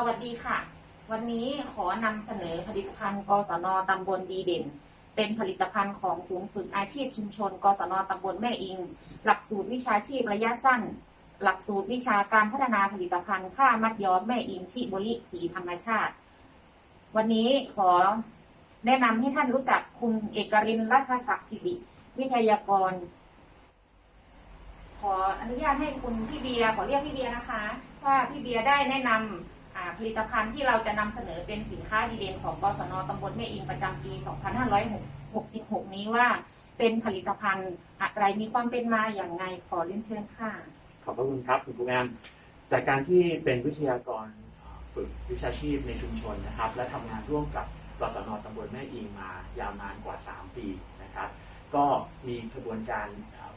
สวัสดีค่ะ วันนี้ขอนำเสนอผลิตภัณฑ์กศนตำบลดีเด่น เป็นผลิตภัณฑ์ของศูนย์ฝึกอาชีพชุมชน กศนตำบลแม่อิง หลักสูตรวิชาชีพระยะสั้น หลักสูตรวิชาการพัฒนาผลิตภัณฑ์ผ้ามัดย้อมแม่อิงชิโบริสีธรรมชาติ วันนี้ขอแนะนำให้ท่านรู้จักคุณเอกรินรัตศักดิ์สิริวิทยากร ขออนุญาตให้คุณพี่เบียร์ขอเรียกพี่เบียร์นะคะ ว่าพี่เบียร์ได้แนะนำอ่า ผลิตภัณฑ์ที่เราจะนำเสนอเป็นสินค้าดีเด่นของกศนตำบลแม่อิงประจำปี 2566 นี้ว่า เป็นผลิตภัณฑ์อะไรมีความเป็นมาอย่างไงขอเรียนเชิญค่ะ ขอบพระคุณครับคุณครูแอมจากการที่เป็นวิทยากรฝึกวิชาชีพในชุมชนนะครับ และทำงานร่วมกับกศนตำบลแม่อิงมายาวนานกว่า 3 ปีนะครับ ก็มีกระบวนการ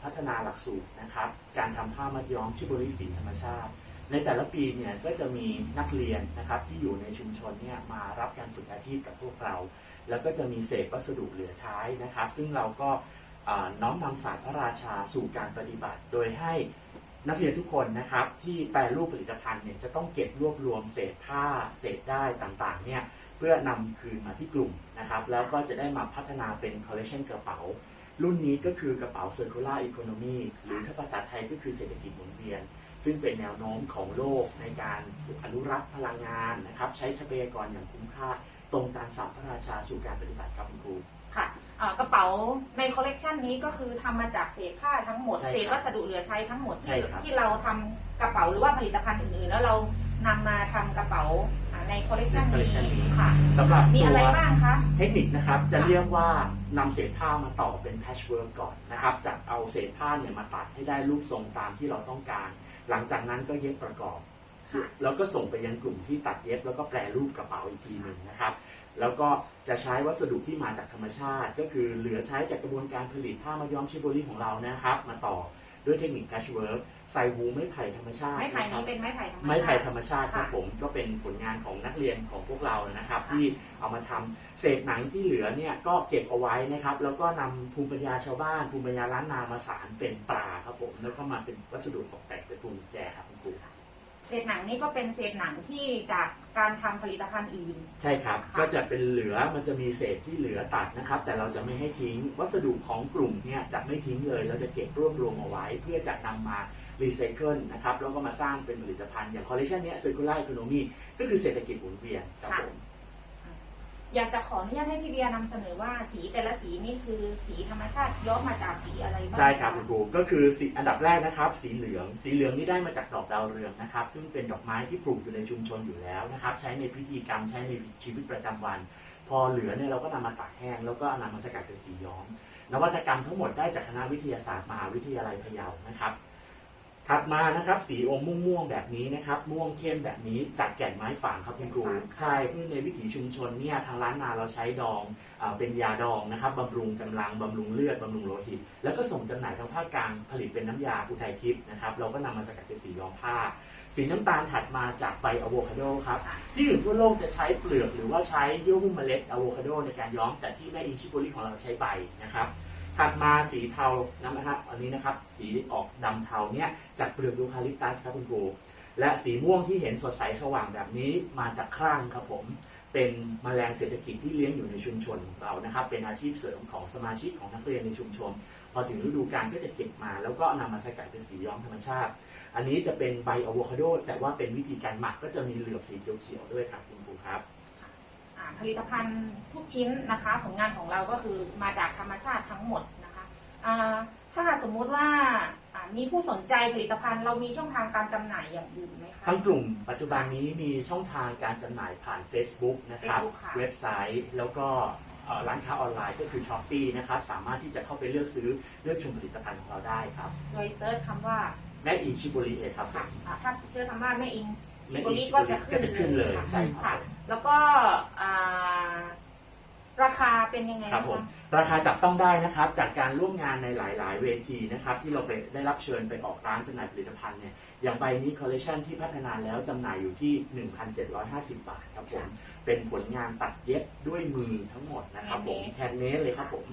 พัฒนาหลักสูตรนะครับ การทำผ้ามัดย้อมชิบุริสีธรรมชาติ ในแต่ละปีเนี่ยก็จะมีนักเรียนนะครับที่อยู่ในชุมชนเนี่ยมารับการฝึกอาชีพกับพวกเรา แล้วก็จะมีเศษวัสดุเหลือใช้นะครับ ซึ่งเราก็น้อมนำศาสตร์พระราชาสู่การปฏิบัติ โดยให้นักเรียนทุกคนนะครับ ที่แปรรูปผลิตภัณฑ์เนี่ยจะต้องเก็บรวบรวมเศษผ้าเศษได้ายต่างๆเนี่ยเพื่อนำคืนมาที่กลุ่มนะครับ แล้วก็จะได้มาพัฒนาเป็นคอลเลคชันกระเป๋า รุ่นนี้ก็คือกระเป๋า Circular Economy หรือถ้าภาษาไทยก็คือเศรษฐกิจหมุนเวียน ซึ่งเป็นแนวโน้มของโลกในการอนุรักษ์พลังงานนะครับ ใช้ทรัพยากรอย่างคุ้มค่า ตรงตามศัพท์พระราชาสู่การปฏิบัติครับคุณครูค่ะอ่ากระเป๋าในคอลเลกชันนี้ก็คือทำมาจากเศษผ้าทั้งหมดใช่ครับเศษวัสดุเหลือใช้ทั้งหมดใช่ที่ครับที่เราทำกระเป๋าหรือว่าผลิตภัณฑ์อื่นๆ แล้วเรา นำมาทำกระเป๋าอ่าในคอลเลกชันนี้ ค่ะ สำหรับมีตัอะไรว บ้างคะ เทคนิคนะครับจะเรียกว่านำเศษผ้ามาต่อเป็นแพชเวิร์กก่อนนะครับจากเอาเศษผ้าเนี่ยมาตัดให้ได้รูปทรงตามที่เราต้องการ หลังจากนั้นก็เย็บประกอบ ค่ะ แล้วก็ส่งไปยังกลุ่มที่ตัดเย็บแล้วก็แปรรูปกระเป๋าอีกทีหนึ่งนะครับ แล้วก็จะใช้วัสดุที่มาจากธรรมชาติ ก็คือเหลือใช้จากกระบวนการผลิตผ้ามาย้อมชิโบริของเรานะครับ มาต่อ ด้วยเทคนิคแพชเวิร์กใส่วูไม้ไผ่ธรรมชาติไม้ไผ่นะครันี้บเป็นไม้ไผ่ธรรมชาติไม้ไผ่ธรรมชาติครับค่ะผมก็เป็นผลงานของนักเรียนของพวกเรานะครับค่ะที่เอามาทำเศษหนังที่เหลือเนี่ยก็เก็บเอาไว้นะครับ แล้วก็นำภูมิปัญญาชาวบ้านภูมิปัญญาล้านนามาสารเป็นตราครับผมแล้วก็มาเป็นวัสดุตกแต่งเป็นพวงกุญแจครับคุณครู เศษหนังนี่ก็เป็นเศษหนังที่จากการทำผลิตภัณฑ์อื่น ใช่ครับ ค่ะ ก็จะเป็นเหลือมันจะมีเศษที่เหลือตัดนะครับ แต่เราจะไม่ให้ทิ้ง วัสดุของกลุ่มเนี่ยจะไม่ทิ้งเลย เราจะเก็บรวบรวมเอาไว้ เพื่อจะนำมารีไซเคิลนะครับ แล้วก็มาสร้างเป็นผลิตภัณฑ์อย่างคอลเลคชันเนี้ย circular economy ก็คือเศรษฐกิจหมุนเวียนครับค่ะผม อยากจะขออนุญาตให้พี่เบียร์นำเสนอว่าสีแต่ละสีนี่คือสีธรรมชาติย้อมมาจากสีอะไรบ้างใช่ครับคุณครูก็คือสีอันดับแรกนะครับ สีเหลือง สีเหลืองนี่ได้มาจากดอกดาวเรืองนะครับ ซึ่งเป็นดอกไม้ที่ปลูกอยู่ในชุมชนอยู่แล้วนะครับ ใช้ในพิธีกรรมใช้ในชีวิตประจำวัน พอเหลือเนี่ยเราก็นำมาตากแห้งแล้วก็นำมาสกัดเป็นสีย้อม นวัตกรรมทั้งหมดได้จากคณะวิทยาศาสตร์มหาวิทยาลัยพะเยานะครับ ถัดมานะครับ สีอมม่วงๆแบบนี้นะครับ ม่วงเข้มแบบนี้จากแก่นไม้ฝางครับคุณครูใช่เพื่อในวิถีชุมชนเนี่ยทางร้านนาเราใช้ดองอาเป็นยาดองนะครับบำรุงกำลังบำรุงเลือดบำรุงโลหิต แล้วก็ส่งจำหน่ายทางภาคกลางผลิตเป็นน้ำยาอุทัยทิพย์นะครับ เราก็นำมาสกัดเป็นสีย้อมผ้า สีน้ำตาลถัดมาจากใบอะโวคาโดครับ ที่อื่นทั่วโลกจะใช้เปลือกหรือว่าใช้เยื่อหุ้มเมล็ดอะโวคาโดในการย้อมแต่ที่แม่อินชิโกริของเราใช้ใบนะครับ ถัดมาสีเทานะครับอันนี้นะครับ สีออกดำเทาเนี่ยจากเปลือกยูคาลิปตัสครับคุณครูและสีม่วงที่เห็นสดใสสว่างแบบนี้มาจากครั่งครับผม เป็นแมลงเศรษฐกิจที่เลี้ยงอยู่ในชุมชนของเรานะครับ เป็นอาชีพเสริมของสมาชิกของนักเรียนในชุมชน พอถึงฤดูกาลก็จะเก็บมา แล้วก็นำมาสกัดเป็นสีย้อมธรรมชาติ อันนี้จะเป็นใบอะโวคาโดแต่ว่าเป็นวิธีการหมักก็จะมีเหลือบสีเขียวๆด้วยครับคุณครูครับ ผลิตภัณฑ์ทุกชิ้นนะคะผลงานของเราก็คือมาจากธรรมชาติทั้งหมดนะคะอ่าถ้าสมมุติว่าอ่ามีผู้สนใจผลิตภัณฑ์เรามีช่องทางการจำหน่ายอย่างอื่นไหมคะทั้งกลุ่มปัจจุบันนี้มีช่องทางการจำหน่ายผ่าน Facebook นะครับ Facebook ค่ะเว็บไซต์แล้วก็เอ่อร้านค้าออนไลน์ก็คือ s h อ p e e นะครับ สามารถที่จะเข้าไปเลือกซื้อเลือกชมผลิตภัณฑ์ของเราได้ครับ โดยเซิร์ชคำว่าแม่อินชิบุริเอะครับค่ะอ่าถ้าเชื่อคำว่าแม่อิงแม่ ชิโกอิงริชิก็บุริจะก็จะขึ้นเลยค่ะใช่ครัค่ะบแล้วก็อ่าราคาเป็นยังไงครับนะผมคะราคาจับต้องได้นะครับ จากการร่วมงานในหลาย ๆ เวทีนะครับ ที่เราไปได้รับเชิญไปออกร้านจำหน่ายผลิตภัณฑ์เนี่ยอย่างใบนี้คอลเลคชันที่พัฒนาแล้วจำหน่ายอยู่ที่ 1,750 บาทครับผมเป็นผลงานตัดเย็บด้วยมือทั้งหมดนะครับผมแฮนด์เมดเลยครับผม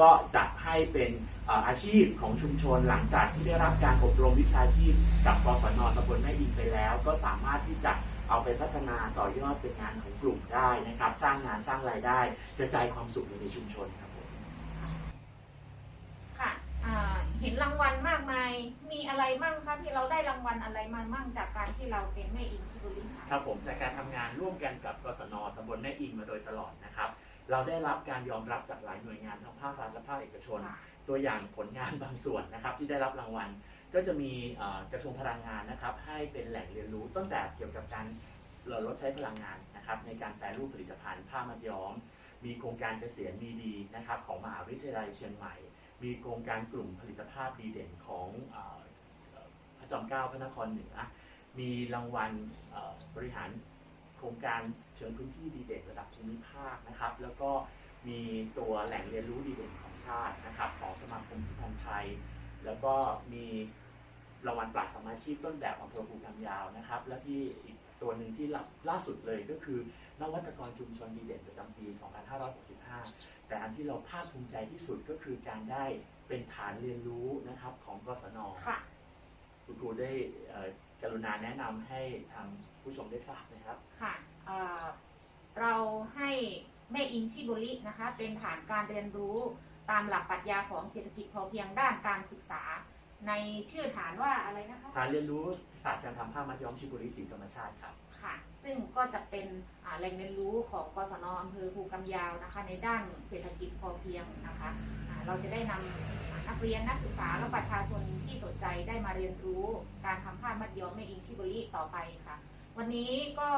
ก็จะให้เป็นเอ่ออาชีพของชุมชนหลังจากที่ได้รับการอบรมวิชาชีพกับกศนตำบลแม่อินไปแล้ว ก็สามารถที่จะเอาไปพัฒนาต่อยอดเป็นงานของกลุ่มได้นะครับ สร้างงานสร้างรายได้ กระจายความสุขในชุมชนครับผมค่ะอ่าเห็นรางวัลมากมาย มีอะไรมั่งคะที่เราได้รางวัลอะไรมามั่งจากการที่เราเป็นแม่อิงชิบุริค่ะครับผมจากการทำงานร่วมกันกับกศนตำบลแม่อิงมาโดยตลอดนะครับ เราได้รับการยอมรับจากหลายหน่วยงานทั้งภาครัฐและภาคเอกชนค่ะตัวอย่างผลงานบางส่วนนะครับที่ได้รับรางวัล ก็จะมีเอ่อกระทรวงพลังงานนะครับ ให้เป็นแหล่งเรียนรู้ต้นแบบเกี่ยวกับการลดใช้พลังงานนะครับในการแปรรูปผลิตภัณฑ์ผ้ามัดย้อม มีโครงการเกษียณมีดีนะครับของมหาวิทยาลัยเชียงใหม่ มีโครงการกลุ่มผลิตภาพดีเด่นของเอ่อเอ่อพระจอมเกล้าพระนครเหนือมีรางวัลเอ่อบริหารโครงการเชิงพื้นที่ดีเด่นระดับภูมิภาคนะครับ แล้วก็มีตัวแหล่งเรียนรู้ดีเด่นของชาตินะครับของสมาคมผู้พันไทย แล้วก็มีรางวัลปราชญ์สมาชีพต้นแบบอำเภอภูกำยาวนะครับ และที่อีกตัวหนึ่งที่ล่าสุดเลยก็คือนวัตกรชุมชนดีเด่นประจำปี 2565 แต่อันที่เราภาคภูมิใจที่สุดก็คือการได้เป็นฐานเรียนรู้นะครับของกศนค่ะคุณครูได้เอ่อ กรุณาแนะนำให้ทางผู้ชมได้ทราบนะครับ ค่ะเอ่อเราให้แม่อิงชิบุรินะคะ เป็นฐานการเรียนรู้ตามหลักปรัชญาของเศรษฐกิจพอเพียงด้านการศึกษา ในชื่อฐานว่าอะไรนะคะ ฐานเรียนรู้ศาสตร์การทำผ้ามัดย้อมชิบุริสีธรรมชาติครับค่ะ ซึ่งก็จะเป็นอ่าแหล่งเรียนรู้ของกศนอำเภอภูกำยาวนะคะ ในด้านเศรษฐกิจพอเพียงนะคะอ่าเราจะได้นำนักเรียนนักศึกษาและประชาชนที่สนใจได้มาเรียนรู้การทำผ้ามัดย้อมแม่อิงชิบุริต่อไปค่ะ วันนี้ก็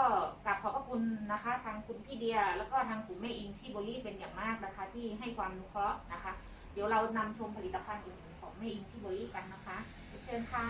กราบขอบพระคุณนะคะ ทางคุณพี่เดีย แล้วก็ทางกลุ่มแม่อิงชิบุริเป็นอย่างมากนะคะ ที่ให้ความอนุเคราะห์นะคะ เดี๋ยวเรานำชมผลิตภัณฑ์อื่นๆของแม่อิงชิบุริกันนะคะ เชิญค่ะ